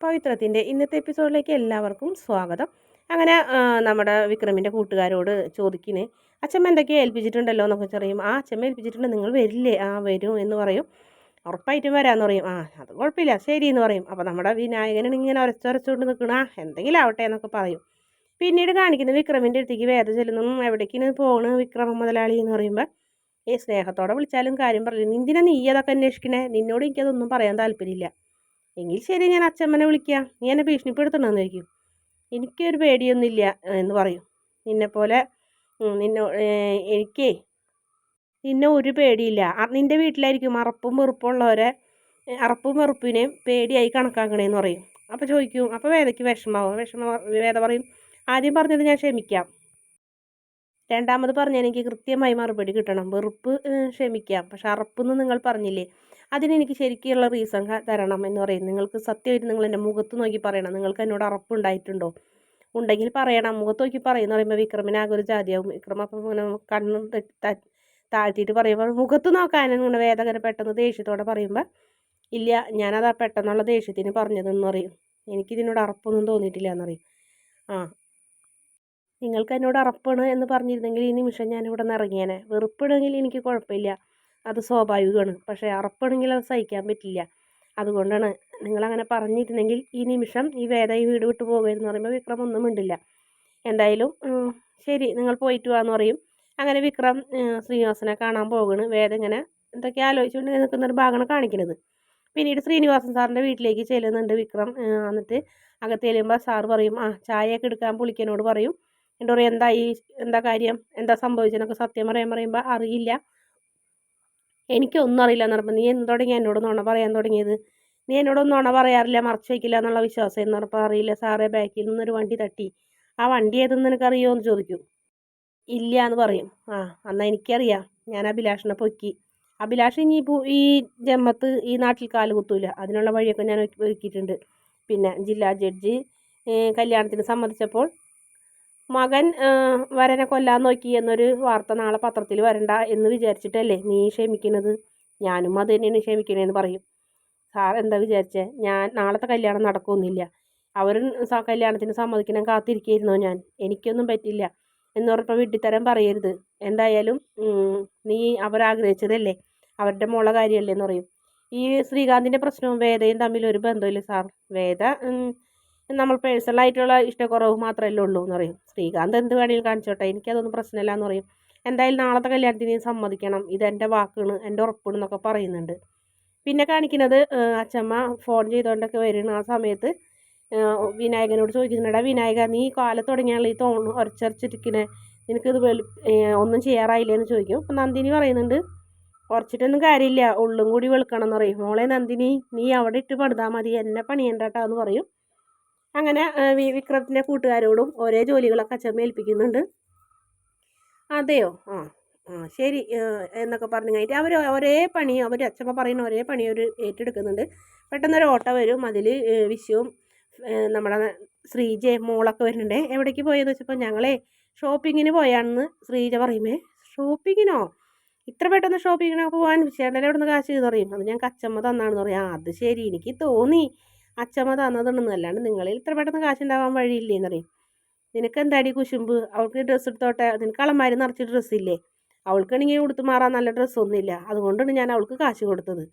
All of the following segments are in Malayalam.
പവിത്രത്തിന്റെ ഇന്നത്തെ എപ്പിസോഡിലേക്ക് എല്ലാവർക്കും സ്വാഗതം. അങ്ങനെ നമ്മുടെ വിക്രമിന്റെ കൂട്ടുകാരോട് ചോദിക്കിന് അച്ഛമ്മ എന്തൊക്കെയാണ് ഏൽപ്പിച്ചിട്ടുണ്ടല്ലോ? എന്നൊക്കെ പറയും. ആ അച്ഛമ്മ ഏൽപ്പിച്ചിട്ടുണ്ട്. നിങ്ങൾ വരില്ലേ? ആ വരും എന്ന് പറയും. ഉറപ്പായിട്ടും വരാമെന്ന് പറയും. ആ അത് കുഴപ്പമില്ല. ശരി എന്ന് പറയും. അപ്പോൾ നമ്മുടെ വിനായകനാണ് ഇങ്ങനെ ഉരച്ചൊരച്ചുകൊണ്ട് നിൽക്കണ. ആ എന്തെങ്കിലും ആവട്ടെ എന്നൊക്കെ പറയും. പിന്നീട് കാണിക്കുന്നത് വിക്രമിന്റെ അടുത്തേക്ക് വേദ ചെല്ലുന്നു. എവിടേക്കിന് പോണ് വിക്രമ മുതലാളി? എന്ന് പറയുമ്പോൾ ഈ സ്നേഹത്തോടെ വിളിച്ചാലും കാര്യം പറയും. എന്തിനാ നീ അതൊക്കെ അന്വേഷിക്കണേ? നിന്നോട് എനിക്കതൊന്നും പറയാൻ താല്പര്യമില്ല. എങ്കിൽ ശരി ഞാൻ അച്ഛമ്മനെ വിളിക്കാം. നീ എന്നെ ഭീഷണിപ്പെടുത്തണമെന്ന് ചോദിക്കും എനിക്കൊരു പേടിയൊന്നുമില്ല എന്ന് പറയും. നിന്നെപ്പോലെ നിന്നെ എനിക്കേ നിന്നെ ഒരു പേടിയില്ല. നിന്റെ വീട്ടിലായിരിക്കും അറപ്പും വെറുപ്പുള്ളവരെ അറപ്പും വെറുപ്പിനെയും പേടിയായി കണക്കാക്കണേന്ന് പറയും. അപ്പോൾ ചോദിക്കും അപ്പോൾ വേദയ്ക്ക് വിഷമാവും. വിഷമ വേദ പറയും ആദ്യം പറഞ്ഞത് ഞാൻ ക്ഷമിക്കാം. രണ്ടാമത് പറഞ്ഞ എനിക്ക് കൃത്യമായി മറുപടി കിട്ടണം. വെറുപ്പ് ക്ഷമിക്കാം. പക്ഷെ അറപ്പെന്ന് നിങ്ങൾ പറഞ്ഞില്ലേ? അതിനെനിക്ക് ശരിക്കുള്ള റീസൺ തരണം എന്ന് പറയും നിങ്ങൾക്ക് സത്യമായിട്ട് നിങ്ങൾ എന്റെ മുഖത്ത് നോക്കി പറയണം. നിങ്ങൾക്ക് എന്നോട് ഉറപ്പുണ്ടായിട്ടുണ്ടോ? ഉണ്ടെങ്കിൽ പറയണം. മുഖത്ത് നോക്കി പറയുന്ന പറയുമ്പോൾ വിക്രമിനാകെ ഒരു ജാതിയാവും. വിക്രം അപ്പം ഇങ്ങനെ കണ്ണും താഴ്ത്തിയിട്ട് പറയുമ്പോൾ മുഖത്ത് നോക്കാൻ ഇങ്ങനെ വേദന പെട്ടെന്ന് ദേഷ്യത്തോടെ പറയുമ്പോൾ ഇല്ല ഞാനത് പെട്ടെന്നുള്ള ദേഷ്യത്തിന് പറഞ്ഞതെന്ന് പറയും. എനിക്കിതിനോട് ഉറപ്പൊന്നും തോന്നിയിട്ടില്ല എന്നറിയും ആ. നിങ്ങൾക്ക് എന്നോട് ഉറപ്പാണ് എന്ന് പറഞ്ഞിരുന്നെങ്കിൽ ഈ നിമിഷം ഞാൻ ഇവിടെ നിന്ന് ഇറങ്ങിയേനെ. വെറുപ്പിടുമെങ്കിൽ എനിക്ക് കുഴപ്പമില്ല. അത് സ്വാഭാവികമാണ്. പക്ഷേ അറപ്പാണെങ്കിൽ അത് സഹിക്കാൻ പറ്റില്ല. അതുകൊണ്ടാണ് നിങ്ങളങ്ങനെ പറഞ്ഞിരുന്നെങ്കിൽ ഈ നിമിഷം ഈ വേദ ഈ വീട് വിട്ടു പോകുമെന്ന് പറയുമ്പോൾ വിക്രം ഒന്നും മിണ്ടില്ല. എന്തായാലും ശരി നിങ്ങൾ പോയിട്ട് വാന്ന് പറയും. അങ്ങനെ വിക്രം ശ്രീനിവാസനെ കാണാൻ പോകണ് വേദ ഇങ്ങനെ എന്തൊക്കെ ആലോചിച്ചുകൊണ്ട് നിൽക്കുന്നൊരു ഭാഗമാണ് കാണിക്കുന്നത്. പിന്നീട് ശ്രീനിവാസൻ സാറിന്റെ വീട്ടിലേക്ക് ചെല്ലുന്നുണ്ട് വിക്രം. എന്നിട്ട് അകത്ത് ചെല്ലുമ്പോൾ സാറ് പറയും ആ ചായയൊക്കെ എടുക്കാൻ പുളിക്കനോട് പറയും. എന്നിട്ട് പറയും എന്താ ഈ എന്താ കാര്യം? എന്താ സംഭവിച്ചതെന്നൊക്കെ സത്യം പറയാൻ പറയുമ്പോൾ അറിയില്ല. എനിക്കൊന്നും അറിയില്ല എന്ന് പറയുമ്പോൾ നീ എന്ന് തുടങ്ങി എന്നോട് നുണ പറയാൻ തുടങ്ങിയത്? നീ എന്നോടൊന്നും നുണ പറയാറില്ല മറച്ചു വയ്ക്കില്ല എന്നുള്ള വിശ്വാസം എന്ന് പറഞ്ഞപ്പോൾ അറിയില്ല സാറേ ബാക്കിൽ നിന്നൊരു വണ്ടി തട്ടി. ആ വണ്ടി ഏതെന്ന് നിനക്കറിയോ? എന്ന് ചോദിക്കും. ഇല്ല എന്ന് പറയും. ആ എന്നാൽ എനിക്കറിയാം. ഞാൻ അഭിലാഷിനെ പൊക്കി. അഭിലാഷ് ഇനി ഇപ്പോൾ ഈ ജമ്മത്ത് ഈ നാട്ടിൽ കാൽ കുത്തൂല. അതിനുള്ള വഴിയൊക്കെ ഞാൻ ഒരുക്കി- ഒരുക്കിയിട്ടുണ്ട്. പിന്നെ ജില്ലാ ജഡ്ജി കല്യാണത്തിന് സമ്മതിച്ചപ്പോൾ മകൻ വരനെ കൊല്ലാൻ നോക്കി എന്നൊരു വാർത്ത നാളെ പത്രത്തിൽ വരണ്ട എന്ന് വിചാരിച്ചിട്ടല്ലേ നീ ക്ഷമിക്കുന്നത് ഞാനും അത് തന്നെയാണ് ക്ഷമിക്കണേന്ന് പറയും. സാർ എന്താ വിചാരിച്ചേ? ഞാൻ നാളത്തെ കല്യാണം നടക്കുമൊന്നുമില്ല അവരും കല്യാണത്തിന് സമ്മതിക്കണം കാത്തിരിക്കുകയായിരുന്നു ഞാൻ? എനിക്കൊന്നും പറ്റില്ല എന്ന് പറഞ്ഞപ്പോൾ പറയരുത്. എന്തായാലും നീ അവരാഗ്രഹിച്ചതല്ലേ? അവരുടെ മോളെ കാര്യമല്ലേ എന്ന് പറയും. ഈ ശ്രീകാന്തിന്റെ പ്രശ്നവും വേദയും തമ്മിൽ ഒരു ബന്ധമില്ല സാർ? വേദ നമ്മൾ പേഴ്സണലായിട്ടുള്ള ഇഷ്ടക്കുറവ് മാത്രമല്ലേ ഉള്ളൂ എന്ന് പറയും. ശ്രീകാന്ത് എന്ത് വേണമെങ്കിലും കാണിച്ചോട്ടെ. എനിക്കതൊന്നും പ്രശ്നമില്ല എന്ന് പറയും. എന്തായാലും നാളത്തെ കല്യാണത്തിന് സമ്മതിക്കണം. ഇതെന്റെ വാക്കാണ് എന്റെ ഉറപ്പാണ് എന്നൊക്കെ പറയുന്നുണ്ട്. പിന്നെ കാണിക്കുന്നത് അച്ഛമ്മ ഫോൺ ചെയ്തുകൊണ്ടൊക്കെ വരുന്ന ആ സമയത്ത് വിനായകനോട് ചോദിക്കുന്നുണ്ടാ വിനായക നീ കാലത്ത് തുടങ്ങിയാണല്ലോ ഈ തോണ് ഉരച്ചരച്ചിരിക്കണേ നിനക്കിത് വെളി ഒന്നും ചെയ്യാറായില്ലേ? എന്ന് ചോദിക്കും. അപ്പം നന്ദിനി പറയുന്നുണ്ട് കുറച്ചിട്ടൊന്നും കാര്യമില്ല. ഉള്ളും കൂടി വെളുക്കണം എന്ന് പറയും. മോളെ നന്ദിനി നീ അവിടെ ഇട്ട് പണിതാൽ മതി. എന്നെ പണിയണ്ടാട്ടാ എന്ന് പറയും. അങ്ങനെ വിക്രത്തിന്റെ കൂട്ടുകാരോടും ഒരേ ജോലികളൊക്കെ അച്ചമ്മ ഏൽപ്പിക്കുന്നുണ്ട്. അതെയോ? ആ ആ ശരി എന്നൊക്കെ പറഞ്ഞു കഴിഞ്ഞിട്ട് അവർ ഒരേ പണി അവർ അച്ചമ്മ പറയുന്ന ഒരേ പണി അവർ ഏറ്റെടുക്കുന്നുണ്ട്. പെട്ടെന്നൊരു ഓട്ടോ വരും. അതിൽ വിശ്വവും നമ്മുടെ ശ്രീജയെ മോളൊക്കെ വരുന്നുണ്ട്. എവിടേക്ക് പോയെന്ന് വെച്ചപ്പോൾ ഞങ്ങളെ ഷോപ്പിങ്ങിന് പോയാണെന്ന് ശ്രീജ പറയുമേ. ഷോപ്പിങ്ങിനോ? ഇത്ര പെട്ടെന്ന് ഷോപ്പിങ്ങിനൊക്കെ പോകാൻ ചേട്ടനെ എവിടെ നിന്ന് കാശ് ചെയ്തറിയും അത് ഞാൻ അച്ചമ്മ തന്നാണെന്ന് പറയും. അത് ശരി എനിക്ക് തോന്നി. അച്ചമ്മ തന്നതുണ്ടെന്ന് അല്ലാണ്ട് നിങ്ങളിൽ ഇത്ര പെട്ടെന്ന് കാശ് ഉണ്ടാവാൻ വഴിയില്ലേന്ന് പറയും നിനക്ക് എന്താടി കുശുമ്പ് അവൾക്ക് ഡ്രസ്സ് എടുത്തോട്ടെ നിനക്ക് അളമാരി നിറച്ച് ഡ്രസ്സില്ലേ അവൾക്കാണെങ്കിൽ കൊടുത്തു മാറാൻ നല്ല ഡ്രസ്സൊന്നുമില്ല അതുകൊണ്ടാണ് ഞാൻ അവൾക്ക് കാശ് കൊടുത്തത്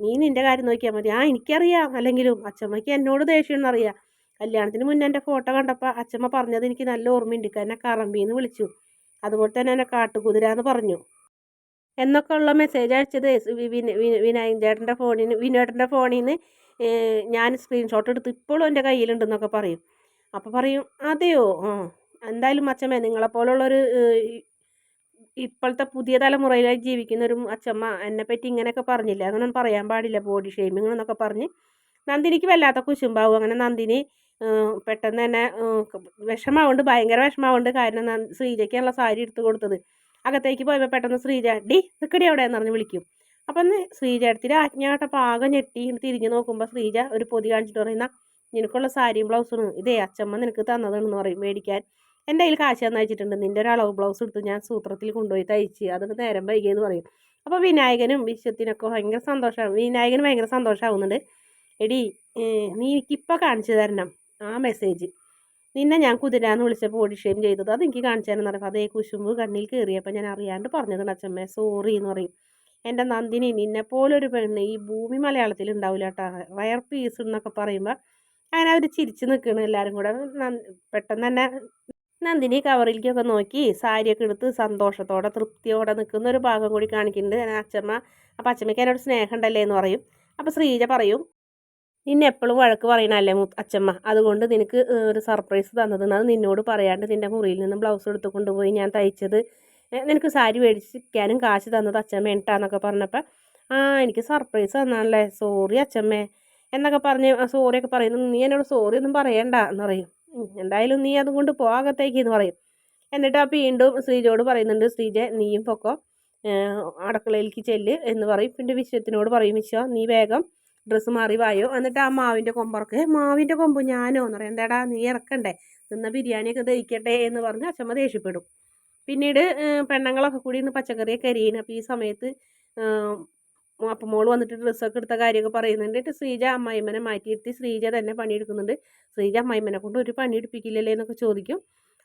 നീ നിന്റെ കാര്യം നോക്കിയാൽ മതി ആ എനിക്കറിയാം അല്ലെങ്കിലും അച്ചമ്മയ്ക്ക് എന്നോട് ദേഷ്യം എന്നറിയാം കല്യാണത്തിന് മുന്നേ എന്റെ ഫോട്ടോ കണ്ടപ്പോൾ അച്ചമ്മ പറഞ്ഞത് എനിക്ക് നല്ല ഓർമ്മയുണ്ട് എന്നെ കറമ്പിന്ന് വിളിച്ചു അതുപോലെ തന്നെ എന്നെ കാട്ടുകുതിര എന്ന് പറഞ്ഞു എന്നൊക്കെ ഉള്ള മെസ്സേജ് അയച്ചത് വിനായകൻ ചേട്ടന്റെ ഫോണിൽ നിന്ന് വിനോട്ടന്റെ ഫോണിൽ നിന്ന് ഞാൻ സ്ക്രീൻഷോട്ട് എടുത്ത് ഇപ്പോഴും എന്റെ കയ്യിലുണ്ടെന്നൊക്കെ പറയും. അപ്പോൾ പറയും അതെയോ? ആ എന്തായാലും അച്ഛമ്മേ നിങ്ങളെപ്പോലുള്ളൊരു ഇപ്പോഴത്തെ പുതിയ തലമുറയിലായി ജീവിക്കുന്ന ഒരു അച്ഛമ്മ എന്നെപ്പറ്റി ഇങ്ങനെയൊക്കെ പറഞ്ഞില്ല? അങ്ങനെ പറയാൻ പാടില്ല ബോഡി ഷെയ്മിങ് എന്നൊക്കെ പറഞ്ഞ് നന്ദിനിക്ക് വല്ലാത്ത കുശുമ്പാവും. അങ്ങനെ നന്ദിനി പെട്ടെന്ന് തന്നെ വിഷമാവുണ്ട് ഭയങ്കര വിഷമാവുണ്ട് കാരണം ശ്രീജയ്ക്കുള്ള സാരി എടുത്ത് കൊടുത്തത്. അകത്തേക്ക് പോയപ്പോൾ പെട്ടെന്ന് ശ്രീജ ഡി നിൽക്കടി അവിടെ? എന്ന് പറഞ്ഞ് വിളിക്കും. അപ്പം ഒന്ന് ശ്രീജ എടുത്തിട്ട് ആജ്ഞാട്ട പാകം ഞെട്ടി തിരിഞ്ഞ് നോക്കുമ്പോൾ ശ്രീജ ഒരു പൊതി കാണിച്ചിട്ട് പറയുന്ന നിനക്കുള്ള സാരിയും ബ്ലൗസും ഇതേ അച്ചമ്മ നിനക്ക് തന്നതാണെന്ന് പറയും മേടിക്കാൻ. എന്റെ കയ്യിൽ കാശ് തന്ന് അയച്ചിട്ടുണ്ട്. നിന്റെ ഒരു അളവ് ബ്ലൗസ് എടുത്ത് ഞാൻ സൂത്രത്തിൽ കൊണ്ടുപോയി തയ്ച്ച്. അതൊക്കെ നേരം വൈകിയെന്ന് പറയും. അപ്പോൾ വിനായകനും വിശ്വത്തിനൊക്കെ ഭയങ്കര സന്തോഷമാണ് വിനായകന് ഭയങ്കര സന്തോഷമാവുന്നുണ്ട് എടി നീ എനിക്കിപ്പോൾ കാണിച്ചു തരണം ആ മെസ്സേജ്. നിന്നെ ഞാൻ കുതിരാന്ന് വിളിച്ചപ്പോൾ ഓഡിഷയും ഷെയിം ചെയ്തത്. അത് എനിക്ക് കാണിച്ചു തരണം പറയുമ്പോൾ അതേ കുശുമ്പ് കണ്ണിൽ കയറിയപ്പോൾ ഞാൻ അറിയാണ്ട് പറഞ്ഞതാണ് അച്ഛമ്മേ സോറി എന്ന് പറയും. എന്റെ നന്ദിനി നിന്നെപ്പോലൊരു പെണ്ണ് ഈ ഭൂമി മലയാളത്തിൽ ഉണ്ടാവില്ല കേട്ടോ റയർ പീസ് എന്നൊക്കെ പറയുമ്പോൾ അങ്ങനെ അവർ ചിരിച്ച് നിൽക്കണം എല്ലാവരും കൂടെ. പെട്ടെന്ന് തന്നെ നന്ദിനി കവറിലേക്കൊക്കെ നോക്കി സാരിയൊക്കെ എടുത്ത് സന്തോഷത്തോടെ തൃപ്തിയോടെ നിൽക്കുന്ന ഒരു ഭാഗം കൂടി കാണിക്കുന്നുണ്ട്. അച്ഛമ്മ അപ്പം അച്ഛമ്മയ്ക്ക് എന്നോട് സ്നേഹം ഉണ്ടല്ലേ എന്ന് പറയും. അപ്പോൾ ശ്രീജ പറയും നിന്നെ എപ്പോഴും വഴക്ക് പറയണല്ലേ അച്ഛമ്മ? അതുകൊണ്ട് നിനക്ക് ഒരു സർപ്രൈസ് തന്നത് നിന്നോട് പറയാണ്ട് നിന്റെ മുറിയിൽ നിന്ന് ബ്ലൗസ് എടുത്ത് കൊണ്ടുപോയി ഞാൻ തയ്ച്ചത് നിനക്ക് സാരി മേടിച്ചിരിക്കാനും കാശ് തന്നത് അച്ഛമ്മ എന്നൊക്കെ പറഞ്ഞപ്പോൾ ആ എനിക്ക് സർപ്രൈസ് തന്നാണല്ലേ സോറി അച്ഛമ്മേ. എന്നൊക്കെ പറഞ്ഞ് സോറിയൊക്കെ പറയുന്നു. നീ എന്നോട് സോറി ഒന്നും പറയണ്ട എന്ന് പറയും. എന്തായാലും നീ അതും കൊണ്ട് പോകത്തേക്ക് എന്ന് പറയും. എന്നിട്ട് ആ വീണ്ടും ശ്രീജയോട് പറയുന്നുണ്ട് ശ്രീജ നീയും പൊക്കോ. അടുക്കളയിലേക്ക് ചെല്ല് എന്ന് പറയും. പിന്നെ വിശ്വത്തിനോട് പറയും വിശ്വ നീ വേഗം ഡ്രസ്സ് മാറി വായോ. എന്നിട്ട് ആ മാവിന്റെ കൊമ്പറക്ക് മാവിന്റെ കൊമ്പ് ഞാനോ? എന്ന് പറയാം. എന്താടാ നീ ഇറക്കണ്ടേ. നിന്ന ബിരിയാണിയൊക്കെ ദഹിക്കട്ടെ എന്ന് പറഞ്ഞ് അച്ഛമ്മ ദേഷ്യപ്പെടും. പിന്നീട് പെണ്ണുങ്ങളൊക്കെ കൂടി ഇന്ന് പച്ചക്കറിയൊക്കെ അരിയുന്നു അപ്പോൾ ഈ സമയത്ത് അപ്പം മോൾ വന്നിട്ട് ഡ്രസ്സൊക്കെ എടുത്ത കാര്യമൊക്കെ പറയുന്നുണ്ട്. ശ്രീജ അമ്മായിമ്മനെ മാറ്റിയിരുത്തി ശ്രീജ തന്നെ പണിയെടുക്കുന്നുണ്ട്. ശ്രീജ അമ്മായിമ്മനെ കൊണ്ട് ഒരു പണി എടുപ്പിക്കില്ലല്ലേ എന്നൊക്കെ ചോദിക്കും.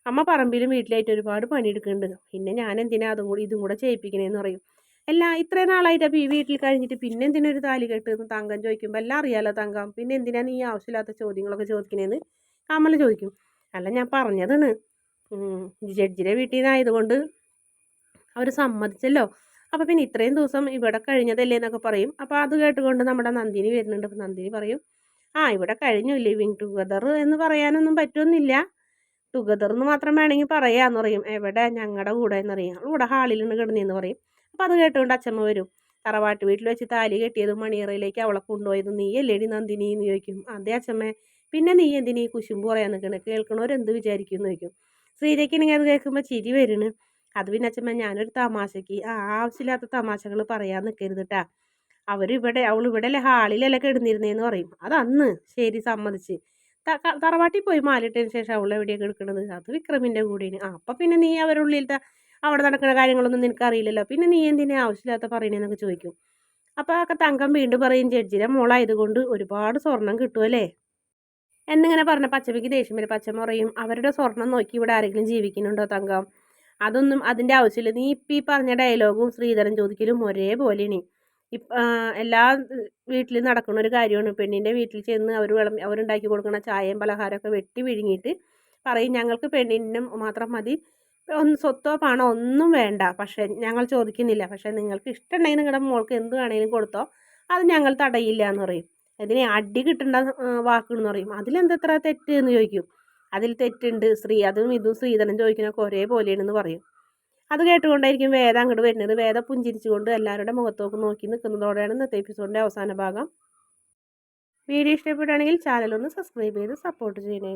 അമ്മ പറമ്പിലും വീട്ടിലായിട്ട് ഒരുപാട് പണിയെടുക്കുന്നുണ്ട്. പിന്നെ ഞാൻ എന്തിനാ അതും കൂടി ഇതും കൂടെ ചെയ്യിപ്പിക്കണേന്ന് പറയും. അല്ല ഇത്രയും നാളായിട്ട് അപ്പോൾ ഈ വീട്ടിൽ കഴിഞ്ഞിട്ട് പിന്നെ എന്തിനാ ഒരു താലി കെട്ടുന്നു? തങ്കം ചോദിക്കുമ്പോൾ എല്ലാം അറിയാലോ തങ്കം. പിന്നെ എന്തിനാണ് ഈ ആവശ്യമില്ലാത്ത ചോദ്യങ്ങളൊക്കെ ചോദിക്കണേന്ന്? കമൽ ചോദിക്കും. അല്ല ഞാൻ പറഞ്ഞതാണ്. ജഡ്ജിയുടെ വീട്ടിൽ നിന്നായതുകൊണ്ട് അവർ സമ്മതിച്ചല്ലോ. അപ്പോൾ പിന്നെ ഇത്രയും ദിവസം ഇവിടെ കഴിഞ്ഞതല്ലേ എന്നൊക്കെ പറയും. അപ്പോൾ അത് കേട്ടുകൊണ്ട് നമ്മുടെ നന്ദിനി വരുന്നുണ്ട്. അപ്പോൾ നന്ദിനി പറയും ആ ഇവിടെ കഴിഞ്ഞു. ലിവിങ് ടുഗദർ എന്ന് പറയാനൊന്നും പറ്റുമെന്നില്ല ടുഗദർ എന്ന് മാത്രം വേണമെങ്കിൽ പറയാമെന്ന് പറയും. എവിടെ? ഞങ്ങളുടെ കൂടെ എന്ന് പറയും. ഇവിടെ ഹാളിലുണ്ട് കിടന്നെന്ന് പറയും. അപ്പോൾ അത് കേട്ടുകൊണ്ട് അച്ഛമ്മ വരും. തറവാട്ട് വീട്ടിൽ വെച്ച് താലി കെട്ടിയതും മണിയറയിലേക്ക് അവളെ കൊണ്ടുപോയത് നീ അല്ലേടി നന്ദിനി എന്ന് ചോദിക്കും. അതേ അച്ഛമ്മേ പിന്നെ നീ എന്തിനീ കുശുമ്പ് പറയാൻ നിൽക്കണേ കേൾക്കണവരെന്ത് വിചാരിക്കും എന്ന് ചോദിക്കും. ശ്രീജയ്ക്കാണെങ്കിൽ അത് കേൾക്കുമ്പോൾ ചിരി വരുന്നു അത് പിന്നെ അച്ഛമ്മ ഞാനൊരു തമാശക്ക് ആ ആവശ്യമില്ലാത്ത തമാശകൾ പറയാൻ നിൽക്കരുത് കേട്ടാ അവരിവിടെ അവൾ ഇവിടെ അല്ലേ ഹാളിലല്ലേ കിടന്നിരുന്നേന്ന് പറയും. അത് അന്ന് ശരി സമ്മതിച്ച്. തറവാട്ടിൽ പോയി മാലിട്ടതിന് ശേഷം അവൾ എവിടെയൊക്കെ എടുക്കണത് അത് വിക്രമിന്റെ കൂടെയാണ്. ആ അപ്പം പിന്നെ നീ അവരുള്ളിലത്തെ അവിടെ നടക്കുന്ന കാര്യങ്ങളൊന്നും നിനക്കറിയില്ലല്ലോ. പിന്നെ നീ എന്തിനാ ആവശ്യമില്ലാത്ത പറയണേന്നൊക്കെ ചോദിക്കും. അപ്പോൾ ഒക്കെ തങ്കം വീണ്ടും പറയും ജഡ്ജിയുടെ മോളായതുകൊണ്ട് ഒരുപാട് സ്വർണം കിട്ടുമല്ലേ എന്നിങ്ങനെ പറഞ്ഞ പച്ചപ്പിക്ക് ദേഷ്യം വരും. പച്ചമ്മ അവരുടെ സ്വർണം നോക്കി ഇവിടെ ആരെങ്കിലും ജീവിക്കുന്നുണ്ടോ തങ്കം? അതൊന്നും അതിന്റെ ആവശ്യമില്ല. നീ ഇപ്പം ഈ പറഞ്ഞ ഡയലോഗും ശ്രീധരൻ ചോദിക്കലും ഒരേപോലെയാണ്. ഇപ്പം എല്ലാ വീട്ടിലും നടക്കുന്ന ഒരു കാര്യമാണ്. പെണ്ണിന്റെ വീട്ടിൽ ചെന്ന് അവർ വിളം അവരുണ്ടാക്കി കൊടുക്കുന്ന ചായയും പലഹാരമൊക്കെ വെട്ടി വിഴുങ്ങിയിട്ട് പറയും ഞങ്ങൾക്ക് പെണ്ണിനും മാത്രം മതി. ഒന്ന് സ്വത്തോ പണോ ഒന്നും വേണ്ട. പക്ഷേ ഞങ്ങൾ ചോദിക്കുന്നില്ല. പക്ഷേ നിങ്ങൾക്ക് ഇഷ്ടമുണ്ടെങ്കിൽ നിങ്ങളുടെ മോൾക്ക് എന്ത് വേണമെങ്കിലും കൊടുത്തോ. അത് ഞങ്ങൾ തടയില്ല എന്ന് പറയും. അതിനെ അടി കിട്ടേണ്ട വാക്കുകളെന്ന് പറയും. അതിലെന്തത്ര തെറ്റ് എന്ന് ചോദിക്കും. അതിൽ തെറ്റുണ്ട് സ്ത്രീ അതും ഇതും സ്ത്രീധനം ചോദിക്കുന്നൊക്കെ ഒരേപോലെയാണെന്ന് പറയും. അത് കേട്ടുകൊണ്ടായിരിക്കും വേദം അങ്ങോട്ട് വരുന്നത്. വേദം പുഞ്ചിരിച്ചുകൊണ്ട് എല്ലാവരുടെ മുഖത്തോക്ക് നോക്കി നിൽക്കുന്നതോടെയാണ് ഇന്നത്തെ എപ്പിസോഡിന്റെ അവസാന ഭാഗം. വീഡിയോ ഇഷ്ടപ്പെടുകയാണെങ്കിൽ ചാനൽ ഒന്ന് സബ്സ്ക്രൈബ് ചെയ്ത് സപ്പോർട്ട് ചെയ്യണേ.